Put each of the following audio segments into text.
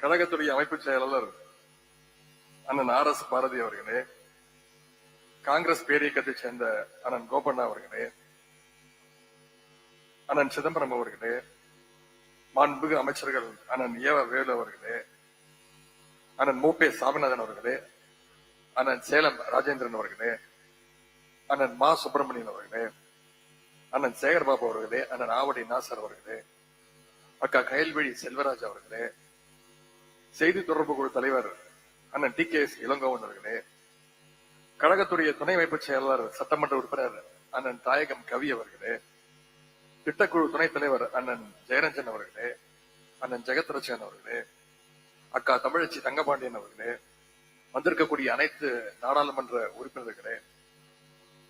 கழகத்துடைய அமைப்பு செயலாளர் அண்ணன் ஆர் எஸ் பாரதி அவர்களே காங்கிரஸ் பேரியக்கத்தைச் சேர்ந்த அண்ணன் கோபண்ணா அவர்களே அண்ணன் சிதம்பரம் அவர்களே மாண்புமிகு அமைச்சர்கள் அண்ணன் ஏவ வேலு அவர்களே அண்ணன் மூப்பே சாமிநாதன் அவர்களே அண்ணன் சேலம் ராஜேந்திரன் அவர்களே அண்ணன் மா சுப்பிரமணியன் அவர்களே அண்ணன் சேகர்பாபு அவர்களே அண்ணன் ஆவடி நாசர் அவர்களே அக்கா கயல்விழி செல்வராஜ் அவர்களே செய்தி தொடர்பு குழு தலைவர் அண்ணன் டி கே எஸ் இளங்கோவன் அவர்களே கழகத்துடைய துணை வைப்புச் செயலாளர் சட்டமன்ற உறுப்பினர் அண்ணன் தாயகம் கவி அவர்களே திட்டக்குழு துணைத் தலைவர் அண்ணன் ஜெயரஞ்சன் அவர்களே அண்ணன் ஜெகத்ரட்சன் அவர்களே அக்கா தமிழச்சி தங்கபாண்டியன் அவர்களே வந்திருக்கக்கூடிய அனைத்து நாடாளுமன்ற உறுப்பினர்களே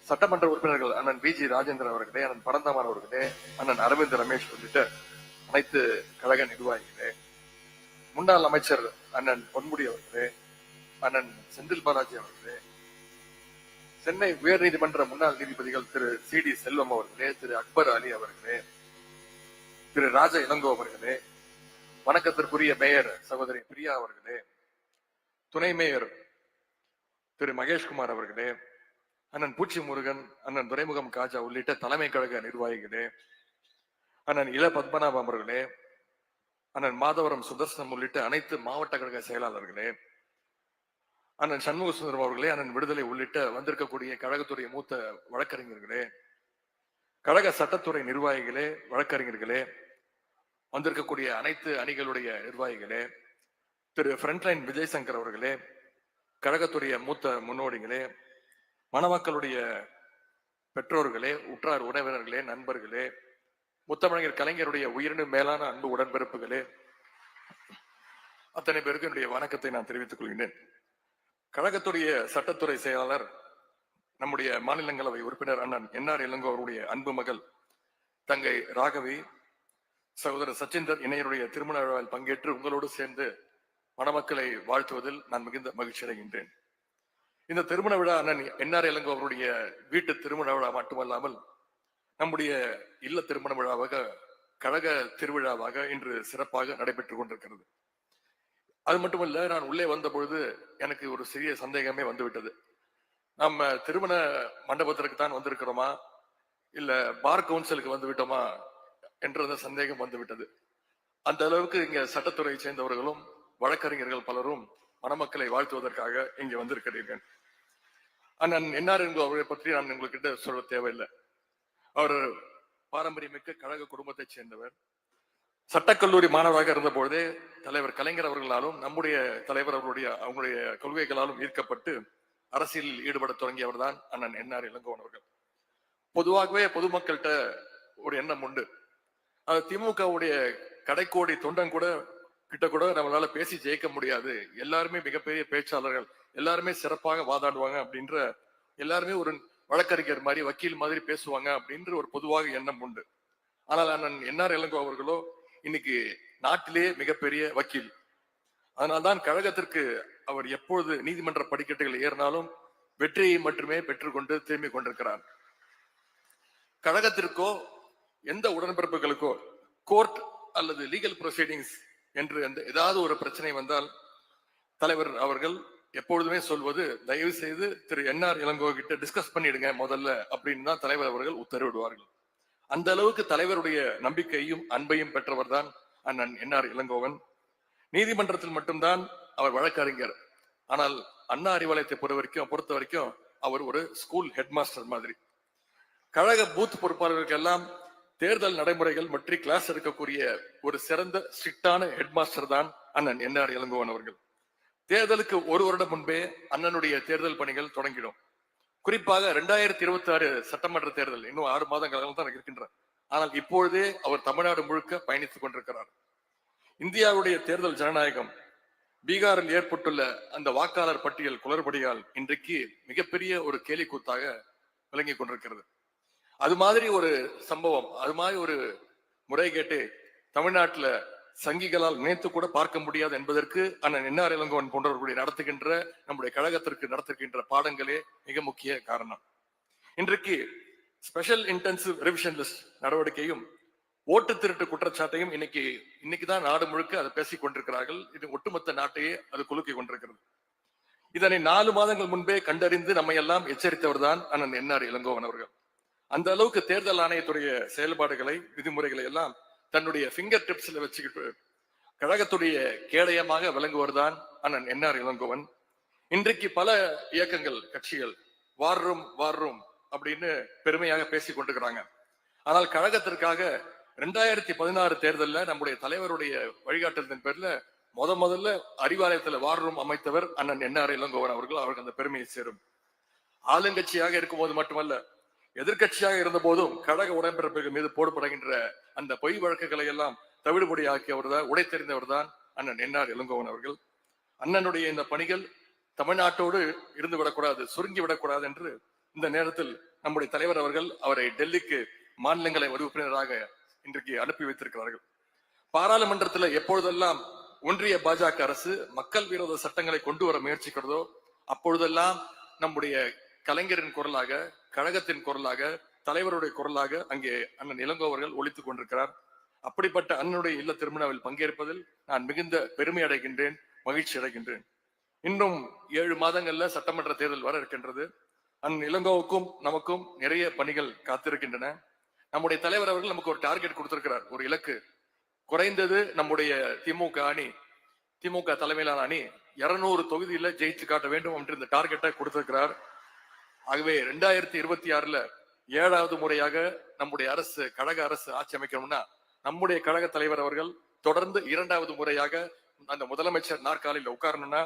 சட்டமன்ற உறுப்பினர்கள் அண்ணன் பி ஜி ராஜேந்திரன் அவர்களே அண்ணன் பரந்தமான் அவர்களே அண்ணன் அரவிந்த் ரமேஷ் உள்ளிட்ட அனைத்து கழக நிர்வாகிகளே முன்னாள் அமைச்சர் அண்ணன் பொன்முடி அவர்களே அண்ணன் செந்தில் பாலாஜி அவர்களே சென்னை உயர்நீதிமன்ற முன்னாள் நீதிபதிகள் திரு சி டி செல்வம் அவர்களே திரு அக்பர் அலி அவர்களே திரு ராஜ இளங்கோ அவர்களே வணக்கத்திற்குரிய மேயர் சகோதரி பிரியா அவர்களே துணை மேயர் திரு மகேஷ்குமார் அவர்களே அண்ணன் பூச்சி முருகன் அண்ணன் துரைமுகம் காஜா உள்ளிட்ட தலைமை கழக நிர்வாகிகளே அண்ணன் இள பத்மநாபம் அவர்களே அண்ணன் மாதவரம் சுதர்சனம் உள்ளிட்ட அனைத்து மாவட்ட கழக செயலாளர்களே அண்ணன் சண்முக சுந்தரம் அவர்களே அண்ணன் விடுதலை உள்ளிட்ட வந்திருக்கக்கூடிய கழகத்துறை மூத்த வழக்கறிஞர்களே கழக சட்டத்துறை நிர்வாகிகளே வழக்கறிஞர்களே வந்திருக்கக்கூடிய அனைத்து அணிகளுடைய நிர்வாகிகளே திரு ஃப்ரண்ட்லைன் விஜய் சங்கர் அவர்களே கழகத்துடைய மூத்த முன்னோடிகளே மணமக்களுடைய பெற்றோர்களே உற்றார் உறவினர்களே நண்பர்களே முத்தமிழர் கலைஞருடைய உயிரினு மேலான அன்பு உடன்பிறப்புகளே அத்தனை பேருக்கு என்னுடைய வணக்கத்தை நான் தெரிவித்துக் கொள்கிறேன் கழகத்துடைய சட்டத்துறை செயலாளர் நம்முடைய மாநிலங்களவை உறுப்பினர் அண்ணன் என்ஆர் இளங்கோ அவருடைய அன்பு மகள் தங்கை ராகவி சகோதரர் சச்சிந்தர் இணையருடைய திருமண விழாவில் பங்கேற்று உங்களோடு சேர்ந்து மணமக்களை வாழ்த்துவதில் நான் மிகுந்த மகிழ்ச்சி அடைகின்றேன். இந்த திருமண விழா அண்ணன் என்ஆர் இளங்கோ அவருடைய வீட்டு திருமண விழா மட்டுமல்லாமல் நம்முடைய இல்ல திருமண விழாவாக கழக திருவிழாவாக இன்று சிறப்பாக நடைபெற்றுக் கொண்டிருக்கிறது. அது மட்டுமல்ல நான் உள்ளே வந்த பொழுது எனக்கு ஒரு சிறிய சந்தேகமே வந்துவிட்டது. நம்ம திருமண மண்டபத்திற்கு தான் வந்திருக்கிறோமா? இல்ல பார் கவுன்சிலுக்கு வந்து விட்டோமா என்ற அந்த சந்தேகம் வந்துவிட்டது. அந்த அளவுக்கு இங்க சட்டத்துறையை சேர்ந்தவர்களும் வழக்கறிஞர்கள் பலரும் மணமக்களை வாழ்த்துவதற்காக இங்கே வந்திருக்கிறீர்கள். அண்ணன் என்ஆர் என்பவர்களை அவரை பற்றி நான் உங்ககிட்ட சொல்ல தேவையில்லை. அவர் பாரம்பரியமிக்க கழக குடும்பத்தைச் சேர்ந்தவர். சட்டக்கல்லூரி மாணவராக இருந்த பொழுதே தலைவர் கலைஞர் அவர்களாலும் நம்முடைய தலைவர் அவர்களுடைய அவங்களுடைய கொள்கைகளாலும் ஈர்க்கப்பட்டு அரசியலில் ஈடுபட தொடங்கியவர் தான் அண்ணன் என்ஆர் இளங்கோவன் அவர்கள். பொதுவாகவே பொதுமக்கள்கிட்ட ஒரு எண்ணம் உண்டு. அது திமுகவுடைய கடைக்கோடி தொண்டன் கூட கிட்ட கூட நம்மளால பேசி ஜெயிக்க முடியாது. எல்லாருமே மிகப்பெரிய பேச்சாளர்கள். எல்லாருமே சிறப்பாக வாதாடுவாங்க அப்படின்ற எல்லாருமே ஒரு வழக்கறிஞர் மாதிரி வக்கீல் மாதிரி பேசுவாங்க அப்படின்ற ஒரு பொதுவாக எண்ணம் உண்டு. ஆனால் அண்ணன் என்ஆர் இளங்கோ அவர்களோ இன்னைக்கு நாட்டிலேயே மிகப்பெரிய வக்கீல். அதனால்தான் கழகத்திற்கு அவர் எப்பொழுது நீதிமன்ற படிக்கட்டுகள் ஏறினாலும் வெற்றியை மட்டுமே பெற்றுக்கொண்டு திரும்பி கொண்டிருக்கிறார். கழகத்திற்கோ எந்த உடன்பிறப்புகளுக்கோ கோர்ட் அல்லது லீகல் ப்ரொசீடிங்ஸ் என்று எந்த ஏதாவது ஒரு பிரச்சனை வந்தால் தலைவர் அவர்கள் எப்பொழுதுமே சொல்வது தயவு செய்து திரு என்ஆர் இளங்கோ கிட்ட டிஸ்கஸ் பண்ணிடுங்க முதல்ல அப்படின்னு தான் தலைவர் அவர்கள் உத்தரவிடுவார்கள் அந்த அளவுக்கு தலைவருடைய நம்பிக்கையும் அன்பையும் பெற்றவர் தான் அண்ணன் என்ஆர் இளங்கோவன். நீதிமன்றத்தில் மட்டும்தான் அவர் வழக்கறிஞர். ஆனால் அண்ணா அறிவாலயத்தை பொறுத்த வரைக்கும் பொறுத்த வரைக்கும் அவர் ஒரு ஸ்கூல் ஹெட் மாஸ்டர் மாதிரி. கழக பூத் பொறுப்பாளர்களுக்கு எல்லாம் தேர்தல் நடைமுறைகள் பற்றி கிளாஸ் எடுக்கக்கூடிய ஒரு சிறந்த ஸ்ட்ரிக்டான ஹெட் மாஸ்டர் தான் அண்ணன் என்ஆர் இளங்கோவன் அவர்கள். தேர்தலுக்கு ஒரு வருடம் முன்பே அண்ணனுடைய தேர்தல் பணிகள் தொடங்கிடும். குறிப்பாக ரெண்டாயிரத்தி இருபத்தி ஆறு சட்டமன்ற தேர்தல் இன்னும் ஆறு மாதங்கள் தான் இருக்கின்றார் ஆனால் இப்பொழுதே அவர் தமிழ்நாடு முழுக்க பயணித்துக் கொண்டிருக்கிறார். இந்தியாவுடைய தேர்தல் ஜனநாயகம் பீகாரில் ஏற்பட்டுள்ள அந்த வாக்காளர் பட்டியல் குளறுபடியால் இன்றைக்கு மிகப்பெரிய ஒரு கேலி கூத்தாக விளங்கி கொண்டிருக்கிறது. அது மாதிரி ஒரு சம்பவம் அது மாதிரி ஒரு முறைகேட்டு தமிழ்நாட்டுல சங்கிகளால் நினைத்து கூட பார்க்க முடியாது என்பதற்கு அண்ணன் என்ஆர் இளங்கோவன் போன்றவர்களுடைய நடத்துகின்ற நம்முடைய கழகத்திற்கு நடத்துகின்ற பாடங்களே மிக முக்கிய காரணம். இன்றைக்கு ஸ்பெஷல் இன்டென்சிவ் ரிவிஷன் லிஸ்ட் நடவடிக்கையும் ஓட்டு திருட்டு குற்றச்சாட்டையும் இன்னைக்கு இன்னைக்கு தான் நாடு முழுக்க அதை பேசிக் கொண்டிருக்கிறார்கள். இது ஒட்டுமொத்த நாட்டையே அது குலுக்கி கொண்டிருக்கிறது. இதனை நாலு மாதங்கள் முன்பே கண்டறிந்து நம்மை எல்லாம் எச்சரித்தவர் தான் அண்ணன் என்ஆர் இளங்கோவன் அவர்கள். அந்த அளவுக்கு தேர்தல் ஆணையத்துடைய செயல்பாடுகளை விதிமுறைகளை எல்லாம் தன்னுடைய ஃபிங்கர் டிப்ஸ்ல வச்சுக்கிட்டு கழகத்துடைய கேடயமாக விளங்குவர் தான் அண்ணன் என்ஆர் இளங்கோவன். இன்றைக்கு பல இயக்கங்கள் கட்சிகள் வார்ரும் வார்ரும் அப்படின்னு பெருமையாக பேசி கொண்டிருக்கிறாங்க. ஆனால் கழகத்திற்காக ரெண்டாயிரத்தி பதினாறு தேர்தலில் நம்முடைய தலைவருடைய வழிகாட்டுதலின் பேர்ல முத முதல்ல அறிவாலயத்துல வார்ரூம் அமைத்தவர் அண்ணன் என்ஆர் இளங்கோவன் அவர்கள் அவருக்கு அந்த பெருமையை சேரும். ஆளுங்கட்சியாக இருக்கும்போது மட்டுமல்ல எதிர்க்கட்சியாக இருந்த போதும் கழக உடன்பிறப்புகள் மீது போடப்படுகின்ற அந்த பொய் வழக்குகளை எல்லாம் தவிடுபடி ஆக்கியவர் தான் உடை தெரிந்தவர் தான் அண்ணன் என்ஆர் இளங்கோவன் அவர்கள். அண்ணனுடைய இந்த பணிகள் தமிழ்நாட்டோடு இருந்து விடக்கூடாது சுருங்கி விடக்கூடாது என்று இந்த நேரத்தில் நம்முடைய தலைவர் அவர்கள் அவரை டெல்லிக்கு மாநிலங்களை உறுப்பினராக இன்றைக்கு அனுப்பி வைத்திருக்கிறார்கள். பாராளுமன்றத்தில் எப்பொழுதெல்லாம் ஒன்றிய பாஜக அரசு மக்கள் விரோத சட்டங்களை கொண்டு வர முயற்சிக்கிறதோ அப்பொழுதெல்லாம் நம்முடைய கலைஞரின் குரலாக கழகத்தின் குரலாக தலைவருடைய குரலாக அங்கே அண்ணன் இளங்கோ அவர்கள் ஒழித்துக் கொண்டிருக்கிறார். அப்படிப்பட்ட அண்ணனுடைய இல்ல திருமணாவில் பங்கேற்பதில் நான் மிகுந்த பெருமை அடைகின்றேன் மகிழ்ச்சி அடைகின்றேன். இன்னும் ஏழு மாதங்கள்ல சட்டமன்ற தேர்தல் வர இருக்கின்றது. அண்ணன் இளங்கோவுக்கும் நமக்கும் நிறைய பணிகள் காத்திருக்கின்றன. நம்முடைய தலைவர் அவர்கள் நமக்கு ஒரு டார்கெட் கொடுத்திருக்கிறார் ஒரு இலக்கு. குறைந்தது நம்முடைய திமுக அணி திமுக தலைமையிலான அணி இருநூறு தொகுதியில ஜெயிச்சு காட்ட வேண்டும் என்று இந்த டார்கெட்டை கொடுத்திருக்கிறார். ஆகவே ரெண்டாயிரத்தி இருபத்தி ஆறுல ஏழாவது முறையாக நம்முடைய அரசு கழக அரசு ஆட்சி அமைக்கணும்னா நம்முடைய கழக தலைவர் அவர்கள் தொடர்ந்து இரண்டாவது முறையாக அந்த முதலமைச்சர் நாற்காலியில் உட்காரணும்னா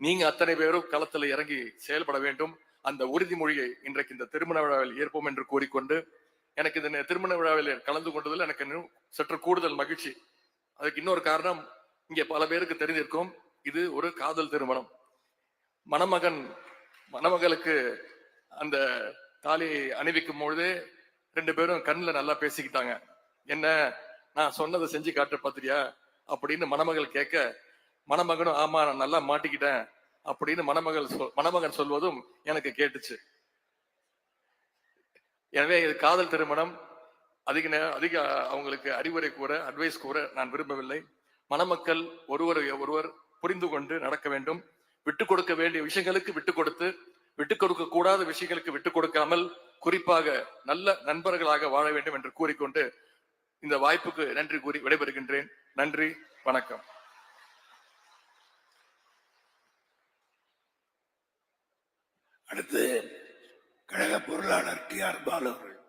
நீங்க அத்தனை பேரும் களத்துல இறங்கி செயல்பட வேண்டும். அந்த உறுதிமொழியை இன்றைக்கு இந்த திருமண விழாவில் ஏற்போம் என்று கூறிக்கொண்டு எனக்கு இந்த திருமண விழாவில் கலந்து கொண்டதில் எனக்கு இன்னும் சற்று கூடுதல் மகிழ்ச்சி. அதுக்கு இன்னொரு காரணம் இங்கே பல பேருக்கு தெரிந்திருக்கும் இது ஒரு காதல் திருமணம். மணமகன் மணமகளுக்கு அந்த தாலியை அணிவிக்கும் பொழுதே ரெண்டு பேரும் கண்ணில் நல்லா பேசிக்கிட்டாங்க. என்ன நான் சொன்னதை செஞ்சு காட்ட பாத்திரியா? அப்படின்னு மணமகள் கேட்க மணமகனும் ஆமா நான் நல்லா மாட்டிக்கிட்டேன். அப்படின்னு மணமகள் சொல் மணமகன் சொல்வதும் எனக்கு கேட்டுச்சு. எனவே இது காதல் திருமணம். அதிக நே- அதிக அவங்களுக்கு அறிவுரை கூற அட்வைஸ் கூற நான் விரும்பவில்லை. மணமக்கள் ஒருவரை ஒருவர் புரிந்து கொண்டு நடக்க வேண்டும். விட்டு கொடுக்க வேண்டிய விஷயங்களுக்கு விட்டு கொடுத்து விட்டுக் கொடுக்க கூடாத விஷயங்களுக்கு விட்டு கொடுக்காமல் குறிப்பாக நல்ல நண்பர்களாக வாழ வேண்டும் என்று கூறிக்கொண்டு இந்த வாய்ப்புக்கு நன்றி கூறி விடைபெறுகின்றேன். நன்றி வணக்கம். அடுத்து கழக பொருளாளர் டி ஆர் பாலு அவர்கள்.